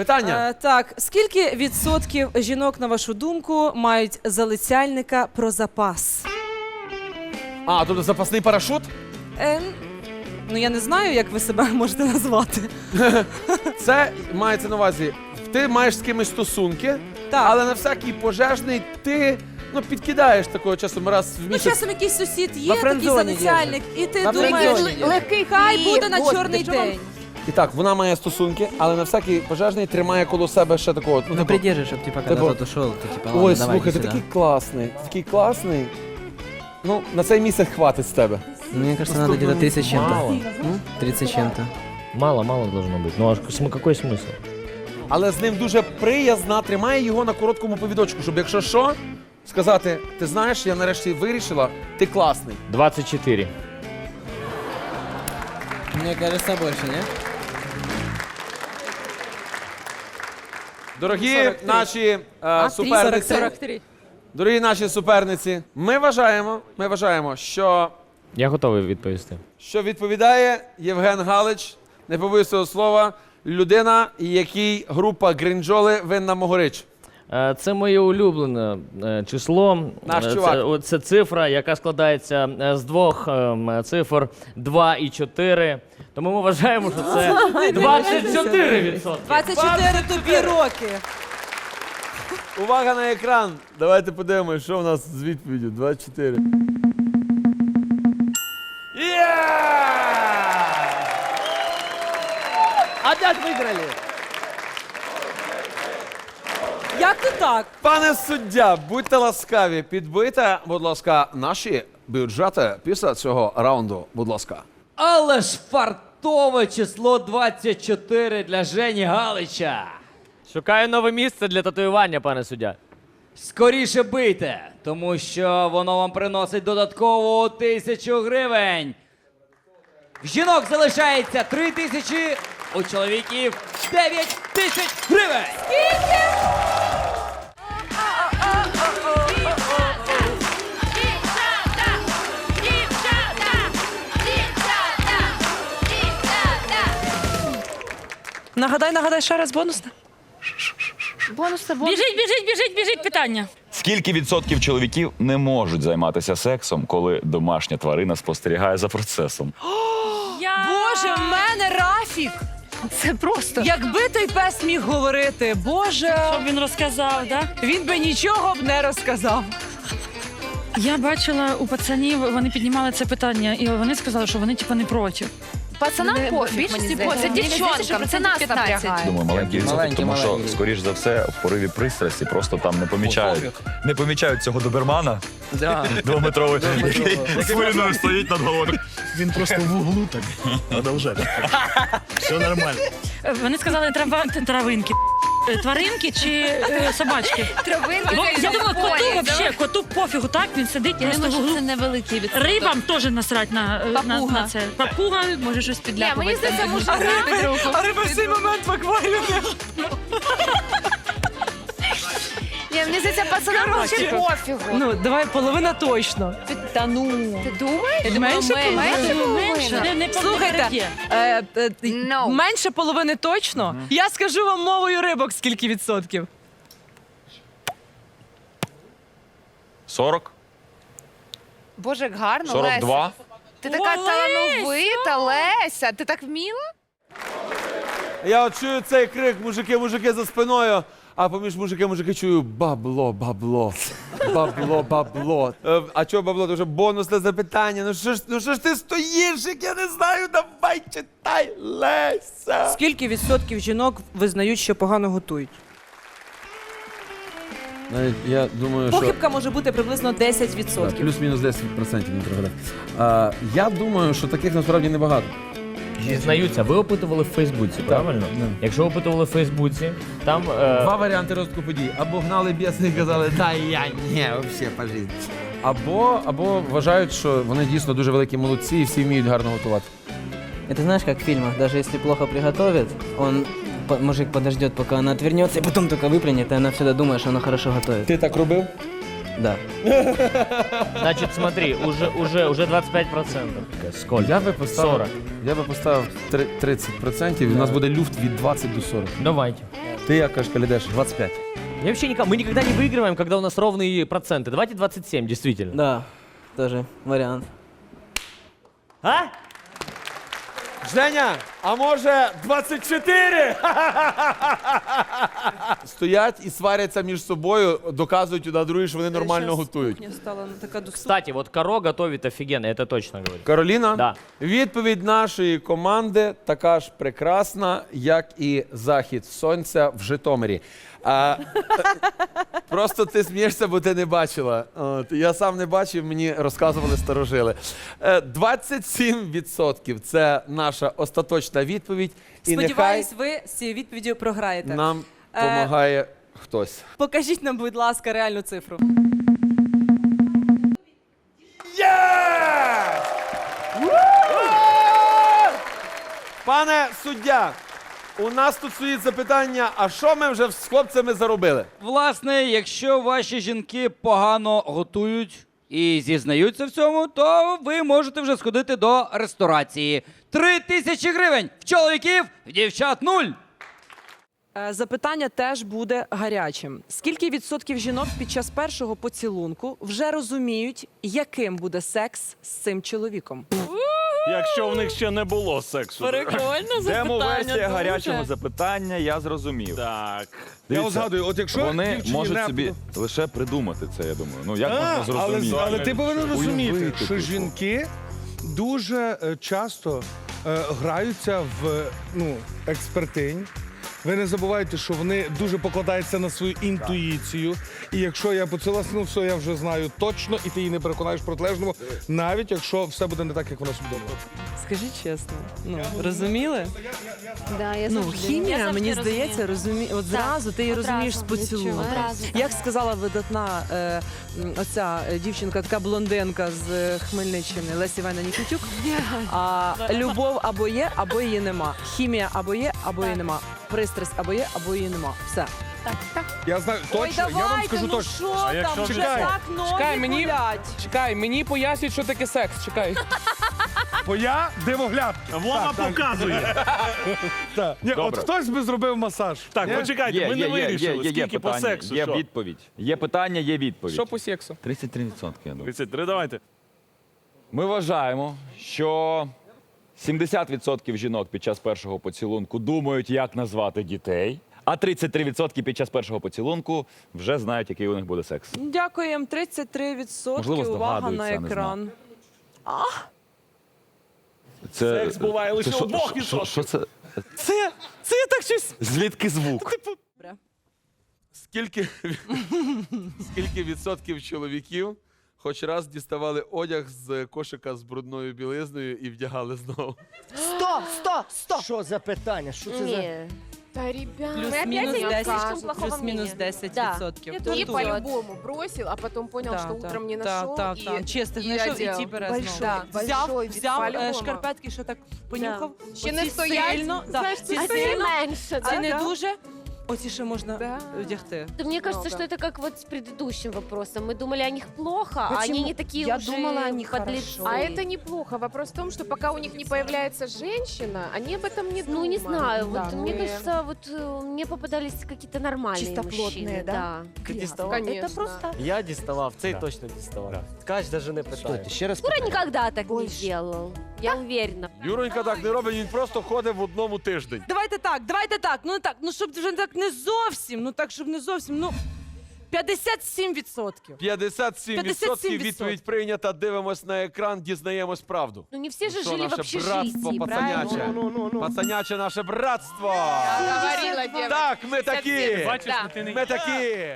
Питання. Е, так, скільки відсотків жінок, на вашу думку, мають залицяльника про запас? А, тобто запасний парашут? Е, ну я не знаю, як ви себе можете назвати. Це мається на увазі. Ти маєш з кимось стосунки, Так. але на всякий пожежний ти ну, підкидаєш такого часом раз в Ну, часом якийсь сусід є, такий залицяльник, і ти На думаєш. Легкий хай буде на чорний день. І так, вона має стосунки, але на всякий пожежний тримає коло себе ще такого. Ну, Ну, типу, придержи, чтобы, типа, когда Типа, тот ушел, то, типа, ладно, Ой, давай, слухай, иди ти сюда. такий класний, ти такий класний. Ну, на цей місяць хватить з тебе. Мне кажется, надо где-то 30 с чем-то. Мало. М? 30 с чем-то. Мало, мало должно быть. Ну а см- какой смысл? Але з ним дуже приязна, тримає його на короткому повідочку, щоб якщо що, сказати, ти знаєш, я нарешті вирішила, ти класний. 24. Мне кажется, больше, не? Дорогі 43. наші е, суперниці, 43. дорогі наші суперниці, ми вважаємо, ми вважаємо, що, Я готовий відповісти. що відповідає Євген Галич, не побоюсь цього слова, людина, якій група Гринджоли винна Могорич. Е, Це моє улюблене е, число. Наш Е, чувак. Це, це цифра, яка складається з двох цифр 2 і 4. Тому ми вважаємо, що це 24 відсотки. 24 тобі роки. Увага на екран! Давайте подивимося, що в нас з відповіддю. 24. Є! Опять выиграли. Як то так? Пане суддя, будьте ласкаві, підбийте, будь ласка, наші бюджети після цього раунду, будь ласка. Але ж фартове число 24 для Жені Галича. Шукаю нове місце для татуювання, пане суддя. Скоріше бийте, тому що воно вам приносить додатково тисячу гривень. В жінок залишається три тисячі, у чоловіків 9 тисяч гривень. Дівчата! Нагадай, нагадай ще раз бонусне. Бонуси, бонуси. Біжить, біжить, біжить, біжить питання. Скільки відсотків чоловіків не можуть займатися сексом, коли домашня тварина спостерігає за процесом? Я... Боже, в мене Рафік! Це просто. Якби той пес міг говорити, боже, Щоб він розказав, да? він би нічого б не розказав. Я бачила у пацанів, вони піднімали це питання, і вони сказали, що вони типу не проти. Пацанам Не- пофіг, більшості мені здається. пофіг. Це Мені здається, що дівчонкам, це нас 15. напрягає. Думаю, маленький відсоток, Маленький, тому що, маленький. скоріш за все, в пориві пристрасті просто там не помічають. Не помічають цього добермана Да. двометровий, який з хвилиною стоїть над головою. Він просто в углу так. Надо. Все нормально. Вони сказали трава, травинки. Е, Тваринки чи е, собачки? Травинки. Бо я думаю, коту вообще, коту пофігу, так він сидить Я просто в думаю, що углу. невеликий відсоток. Рибам теж насрать на, е, на, Папуга. на це. Папуга може щось Ні, підляпувати. мені здається, може під руку. А риба в цей момент в акваріумі. Ні, мені здається, пацанам вообще пофігу. Ну, давай половина точно. Та ну. Ти думаєш? Я думаю, Менше менше. половини. Менше Не, не, Слухайте, е, е, No. менше половини точно. Я скажу вам мовою рибок скільки відсотків. 40? Боже, як гарно, Леся. 42? Ти така талановита, Леся. Ти так вміла? Я от чую цей крик, мужики, мужики за спиною. А поміж мужики, мужики чую бабло, бабло, бабло, бабло. Е, а чого бабло? Це вже бонусне запитання. Ну що ж, ну що ж ти стоїш, як я не знаю, давай читай, Леся. Скільки відсотків жінок визнають, що погано готують? Навіть я думаю, Похибка може бути приблизно 10%. плюс-мінус 10% не трохи. А, я думаю, що таких насправді небагато. Зізнаються, ви опитували в Фейсбуці, правильно? Якщо опитували в Фейсбуці, там е, Два варіанти розвитку подій. Або гнали біси і казали, та я ні, взагалі по житті. Або, або вважають, що вони дійсно дуже великі молодці і всі вміють гарно готувати. Это знаешь, как в фильмах, даже если плохо приготовит, он, по- мужик подождет, пока она отвернется, и потом только выплюнет, и она всегда думает, что она хорошо готовит. Ти так робив? Да. значить, смотри, уже, уже, уже 25%. Сколько? Я би поставив, 40. Я би поставив три- 30%, і у нас буде люфт від 20 до 40. Давайте. Ти як кажеш, Калідеш? 25. Я вообще никак, мы никогда не выигрываем, когда у нас ровные проценты. Давайте 27, действительно. Да, тоже вариант. А? Женя, а може 24? Стоять і сваряться між собою, доказують на другий, що вони нормально готують. Кухня стала не така доступна. Кстати, вот Каро готовит офигенно, это точно говорю. Кароліна, Да. відповідь нашої команди така ж прекрасна, як і захід сонця в Житомирі. А, е, просто ти смієшся, бо ти не бачила. От, я сам не бачив, мені розказували старожили. Е, 27% це наша остаточна відповідь. І Сподіваюсь, ви з цією відповіддю програєте. нам Е, допомагає хтось. Покажіть нам, будь ласка, реальну цифру. Пане суддя, у нас тут стоїть запитання, а що ми вже з хлопцями заробили? Власне, якщо ваші жінки погано готують і зізнаються в цьому, то ви можете вже сходити до ресторації. Три тисячі гривень в чоловіків, в дівчат нуль. Е, Запитання теж буде гарячим. Скільки відсотків жінок під час першого поцілунку вже розуміють, яким буде секс з цим чоловіком? Якщо в них ще не було сексу. Прикольно Демо-версія гарячого запитання, я зрозумів. Так. Дивіться, Я згадую, от якщо Вони дівчині можуть не- собі лише придумати це, я думаю. Ну як А, можна але, зрозуміти? але ти повинен розуміти, Уявити, що типу. жінки дуже е, часто е, граються в ну, експертинь. Ви не забувайте, що вони дуже покладаються на свою інтуїцію. І якщо я поцілувався, ну все, я вже знаю точно, і ти її не переконаєш в протилежному, навіть якщо все буде не так, як вона собі думала. Скажіть чесно, ну розуміли? Да, я Ну, завжди. хімія, Я завжди мені розумію. здається, розумі... от зразу ти її одразу розумієш з поцілунку. Одразу, так. Як сказала видатна е, м, оця е, дівчинка, така блондинка з е, Хмельниччини, Лесі Івана Нікітюк, а, любов або є, або її нема. Хімія або є, або її нема. Пристрасть або є, або її нема. Все. Я знаю Ой, точно, давайте, я вам скажу ну точно. що там, вже Чекай, так ноги чекай, мені- болять. Чекай, мені пояснюють, що таке секс. Чекай. Бо я дивогляд. Вона показує. Так. Ні, от Добре. хтось би зробив масаж. Так, почекайте, Є, ми не є, вирішили, є, є, є скільки по питання, сексу. є що? відповідь. Є питання, є відповідь. Що по сексу? 33%, я думаю. 33, давайте. Ми вважаємо, що 70% жінок під час першого поцілунку думають, як назвати дітей, а 33% під час першого поцілунку вже знають, який у них буде секс. Дякуємо, 33% Можливо, увага на здогадуються, не екран. Це Секс буває лише у двох що- що- Що це? Це, це я так щось. Звідки звук? Скільки, скільки відсотків чоловіків хоч раз діставали одяг з кошика з брудною білизною і вдягали знову? Сто, сто, сто. Що за питання? Що це за... Да, ребят. Плюс-мінус опять 10, слишком плюс-мінус 10 Да. відсотків. И Тут- по-любому бросил, а потом понял, Да, что да, утром не да, нашел. да, и, да. Чисто и знайшов і одел. ті бере Большой, знову. Взяв, большой, взяв е, по-любому. шкарпетки, що так понюхав. Ще не Оці стоять. Сильно, да, Знаєш, ці це сильно, менше, ці не дуже. Оці ще можна Да. вдягти. Да мне кажется, Много. что это как вот с предыдущим вопросом. Мы думали о них плохо, а Почему? они не такие Я уже думала о них подлецы. А это неплохо. Вопрос в том, что пока у них не появляется женщина, они об этом не Ну, думают. не знаю, Да, вот мне мы- кажется, вот э, мне попадались какие-то нормальные Чистоплотные, мужчины. да? да. Конечно. Это просто... Я діставав, цей точно діставав. Ткач навіть не питає. ще раз Юра никогда так не делал. Я уверена. Юронька так не робить, він просто ходить в одному тиждень. Давайте так, давайте так. Ну так, ну щоб вже так не зовсім, ну так, щоб не зовсім, ну 57 відсотків. 57%, 57%. відповідь прийнята. Дивимось на екран, дізнаємось правду. Ну не все же Що жили в наше братство общежитии, правильно? пацаняче? Пацаняче наше братство. Я говорила. Так, ми такі. Да. Ми такі.